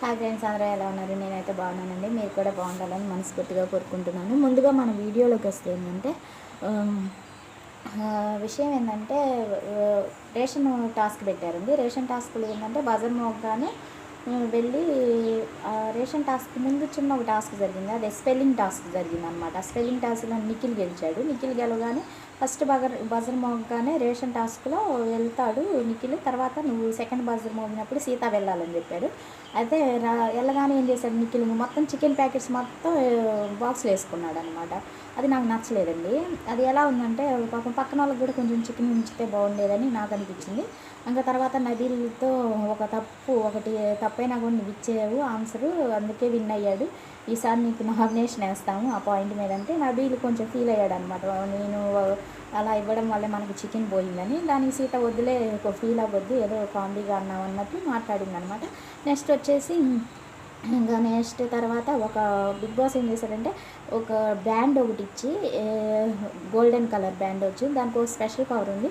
Hi friends అందరూ ఎలా ఉన్నారు? నేనైతే బాగున్నానండి. మీరు కూడా బాగుండాలని మనస్ఫూర్తిగా కోరుకుంటున్నాను. ముందుగా మన వీడియోలోకి వస్తే ఏంటంటే విషయం ఏంటంటే రేషన్ టాస్క్ పెట్టారండి. రేషన్ టాస్క్లో ఏంటంటే బజర్ మోగ్గానే వెళ్ళి రేషన్ టాస్క్ ముందు చిన్న ఒక టాస్క్ జరిగింది. అదే స్పెల్లింగ్ టాస్క్ జరిగింది అనమాట స్పెల్లింగ్ టాస్క్లో నిఖిల్ గెలిచాడు. నిఖిల్ గెలవగానే ఫస్ట్ బజర్ బజర్ మోగగానే రేషన్ టాస్క్లో వెళ్తాడు నిఖిల్. తర్వాత నువ్వు సెకండ్ బజర్ మోగినప్పుడు సీత వెళ్ళాలని చెప్పాడు. అయితే రా వెళ్ళగానే ఏం చేశాడు నిఖిల్? మొత్తం చికెన్ ప్యాకెట్స్ మొత్తం బాక్స్లో వేసుకున్నాడు అనమాట అది నాకు నచ్చలేదండి. అది ఎలా ఉందంటే పాపం పక్కన వాళ్ళకి కూడా కొంచెం చికెన్ ఉంచితే బాగుండేదని నాకు అనిపించింది. ఇంకా తర్వాత నబీల్తో ఒక తప్పు ఒకటి తప్పైనా కూడా నువ్వు ఇచ్చేవు ఆన్సరు అందుకే విన్ అయ్యాడు. ఈసారి నీకు నామినేషన్ వేస్తాము. ఆ పాయింట్ మీద అంటే నబీల్ కొంచెం ఫీల్ అయ్యాడు అనమాట నేను అలా ఇవ్వడం వల్ల మనకి చికెన్ పోయిందని. దానికి సీత వద్దులే ఫీల్ అవ్వద్దు ఏదో కామెడీగా అన్నాం అన్నట్టు మాట్లాడింది అనమాట నెక్స్ట్ వచ్చేసి ఇంకా నెక్స్ట్ తర్వాత ఒక బిగ్ బాస్ ఏం చేశాడంటే ఒక బ్యాండ్ ఒకటి ఇచ్చి గోల్డెన్ కలర్ బ్యాండ్ వచ్చి దానికి ఒక స్పెషల్ పవర్ ఉంది.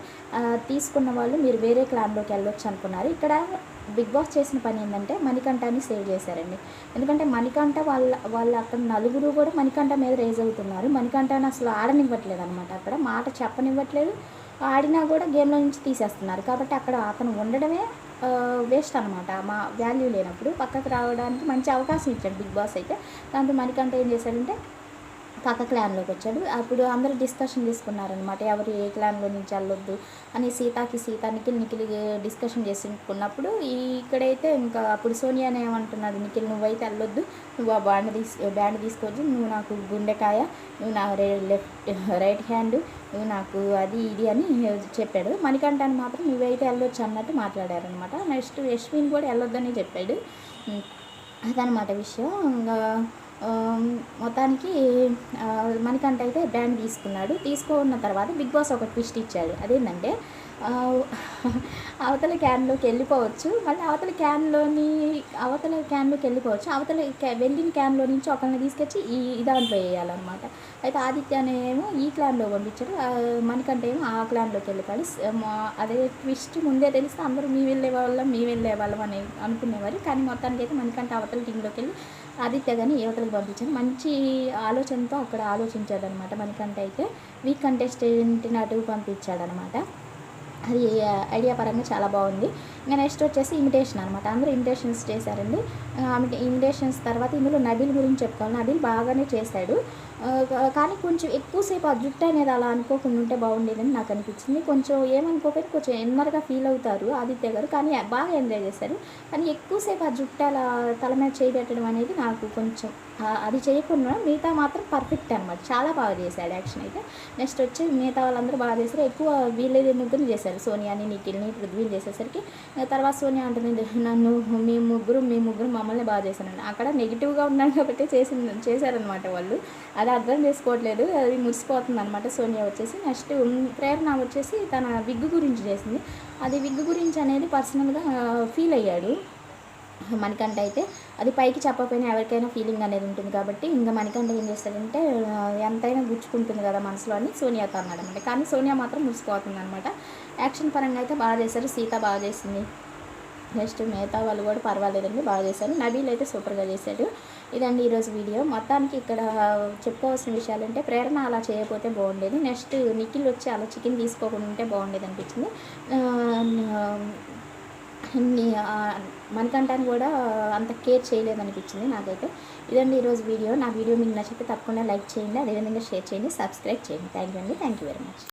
తీసుకున్న వాళ్ళు మీరు వేరే క్లాన్లోకి వెళ్ళొచ్చు అనుకున్నారు. ఇక్కడ బిగ్ బాస్ చేసిన పని ఏంటంటే మణికంఠని సేవ్ చేశారండి. ఎందుకంటే మణికంఠ వాళ్ళ వాళ్ళ అక్కడ నలుగురు కూడా మణికంఠ మీద రేజ్ అవుతున్నారు. మణికంఠని అసలు ఆడనివ్వట్లేదు అనమాట అక్కడ. మాట చెప్పనివ్వట్లేదు. ఆడినా కూడా గేమ్లో నుంచి తీసేస్తున్నారు. కాబట్టి అక్కడ అతను ఉండడమే వేస్ట్ అనమాట మా వాల్యూ లేనప్పుడు పక్కకు రావడానికి మంచి అవకాశం ఇచ్చాడు బిగ్ బాస్ అయితే. దాంతో మణికంఠ ఏం చేశాడంటే పక్క క్లాన్లోకి వచ్చాడు. అప్పుడు అందరూ డిస్కషన్ తీసుకున్నారనమాట ఎవరు ఏ క్లాన్లో నుంచి వెళ్ళొద్దు అని సీతాకి సీత నిఖిల్ నిఖిల్ డిస్కషన్ చేసుకున్నప్పుడు ఇక్కడైతే ఇంకా అప్పుడు సోనియానే ఏమంటున్నాడు నిఖిల్ నువ్వైతే వెళ్ళొద్దు. నువ్వు ఆ బ్యాండ్ తీసు బ్యాండ్ తీసుకొచ్చి నువ్వు నాకు గుండెకాయ నువ్వు నా లెఫ్ట్ రైట్ హ్యాండ్ నువ్వు నాకు అది ఇది అని చెప్పాడు. మణికంఠాన్ని మాత్రం నువ్వైతే వెళ్ళొచ్చు అన్నట్టు మాట్లాడారనమాట నెక్స్ట్ యశ్విన్ కూడా వెళ్ళొద్దని చెప్పాడు. అదనమాట విషయం. ఇంకా మొత్తానికి మణికంఠ అయితే బ్యాండ్ తీసుకున్నాడు. తీసుకున్న తర్వాత బిగ్ బాస్ ఒక ట్విస్ట్ ఇచ్చాడు. అదేంటంటే అవతల క్యాన్లోకి వెళ్ళిపోవచ్చు. మళ్ళీ అవతల క్యాన్లోని అవతల క్యాన్లోకి వెళ్ళిపోవచ్చు. అవతల క్యా- వెళ్ళిన క్యాన్లో నుంచి ఒకరిని తీసుకొచ్చి ఈ దాంట్లో వేయాలన్నమాట. అయితే ఆదిత్యనేమో ఈ క్లాన్లో పంపించాడు. ఆ, మణికంఠ ఏమో ఆ క్లాన్లోకి వెళ్ళిపోయాడు. అదే ట్విస్ట్ ముందే తెలిస్తే అందరూ మీ వెళ్ళే వాళ్ళం మీ వెళ్ళే వాళ్ళం అని అనుకునేవారు. కానీ మొత్తానికి అయితే మణికంఠ అవతల టీంలోకి వెళ్ళి ఆదిత్య గారిని యువతలకు పంపించాను మంచి ఆలోచనతో అక్కడ ఆలోచించాడనమాట మనకంటే అయితే వీక్ కంటెస్టెంట్ అటు పంపించాడనమాట అది ఐడియా పరంగా చాలా బాగుంది. ఇంకా నెక్స్ట్ వచ్చేసి ఇమిటేషన్ అనమాట అందరూ ఇమిటేషన్స్ చేశారండి. ఇమిటేషన్స్ తర్వాత ఇందులో నబిల్ గురించి చెప్పుకోవాలి. నబిల్ బాగానే చేశాడు. కానీ కొంచెం ఎక్కువసేపు ఆ జుట్టు అనేది అలా అనుకోకుండా ఉంటే బాగుండేదని నాకు అనిపించింది. కొంచెం ఏమనుకోకపోతే కొంచెం ఎన్నరగా ఫీల్ అవుతారు ఆదిత్య గారు. కానీ బాగా ఎంజాయ్ చేశారు. కానీ ఎక్కువసేపు ఆ జుట్టు అలా తల మీద చేయబెట్టడం అనేది నాకు కొంచెం అది చేయకుండా మిగతా మాత్రం పర్ఫెక్ట్ అనమాట చాలా బాగా చేశాడు యాక్షన్ అయితే. నెక్స్ట్ వచ్చి మిగతా వాళ్ళందరూ బాగా చేశారు. ఎక్కువ వీళ్ళేది ముగ్గురు చేశారు. సోనియాని నిఖిల్ని పృథ్వీని చేసేసరికి తర్వాత సోనియా అంటుంది నన్ను మీ ముగ్గురు మీ ముగ్గురు మమ్మల్ని బాగా చేశానండి అక్కడ నెగిటివ్గా ఉన్నాను కాబట్టి చేసి చేశారనమాట వాళ్ళు. అది అర్థం చేసుకోవట్లేదు అది మురిసిపోతుంది అనమాట సోనియా వచ్చేసి నెక్స్ట్ ప్రేరణ వచ్చేసి తన విగ్గు గురించి చేసింది. అది విగ్గు గురించి అనేది పర్సనల్గా ఫీల్ అయ్యాడు. మణికంఠ అయితే అది పైకి చెప్పకపోయినా ఎవరికైనా ఫీలింగ్ అనేది ఉంటుంది కాబట్టి ఇంకా మణికంఠ ఏం చేస్తాడంటే ఎంతైనా గుచ్చుకుంటుంది కదా మనసులో అని సోనియాతో అన్నాడు అనమాట. కానీ సోనియా మాత్రం మురిసిపోతుంది అనమాట. యాక్షన్ పరంగా అయితే బాగా చేశారు సీత బాగా చేసింది. నెక్స్ట్ మిగతా వాళ్ళు కూడా పర్వాలేదండి బాగా చేశారు. నబీల్ అయితే సూపర్గా చేశాడు. ఇదండి ఈరోజు వీడియో. మొత్తానికి ఇక్కడ చెప్పుకోవాల్సిన విషయాలు అంటే ప్రేరణ అలా చేయకపోతే బాగుండేది. నెక్స్ట్ నిఖిల్ వచ్చి అలా చికెన్ తీసుకోకుండా ఉంటే బాగుండేది అనిపించింది. మనకంటాను కూడా అంత కేర్ చేయలేదు అనిపించింది నాకైతే. ఇదండి ఈరోజు వీడియో. నా వీడియో మీకు నచ్చితే తప్పకుండా లైక్ చేయండి అదేవిధంగా షేర్ చేయండి సబ్స్క్రైబ్ చేయండి. థ్యాంక్ యూ అండి. Thank you very much.